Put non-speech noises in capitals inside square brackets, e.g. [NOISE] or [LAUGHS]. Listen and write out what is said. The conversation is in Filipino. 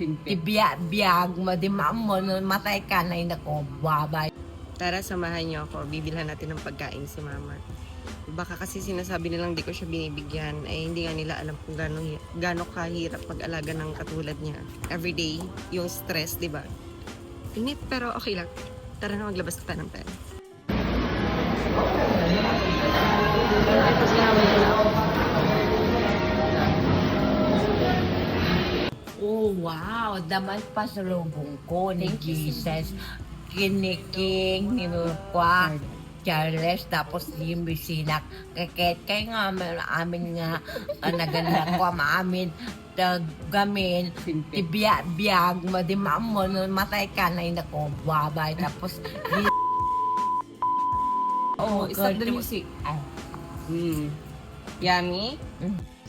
Ibiyag mo, di mo, matay ka na yun ako, babay. Tara, samahan niyo ako. Bibilhan natin ng pagkain si mama. Baka kasi sinasabi nilang di ko siya binibigyan, ay hindi nga nila alam kung gano'ng, gano'ng kahirap mag-alaga ng katulad niya. Everyday, yung stress, di ba? Init, pero okay lang. Tara na maglabas ka ng pera. Oh, wow. Daman pa sa lubong ko ni Jesus. Kiniking, ninurkwa, Charles, tapos yung bisinak. Kakit kay nga, may- amin nga, uh, naganda ko, maamin, gamin, ibiyag, biyag mo, di mo, matay ka na yun ako, babay, tapos, [LAUGHS] Oh, stop the God, music. Hmm. Yummy? Mm.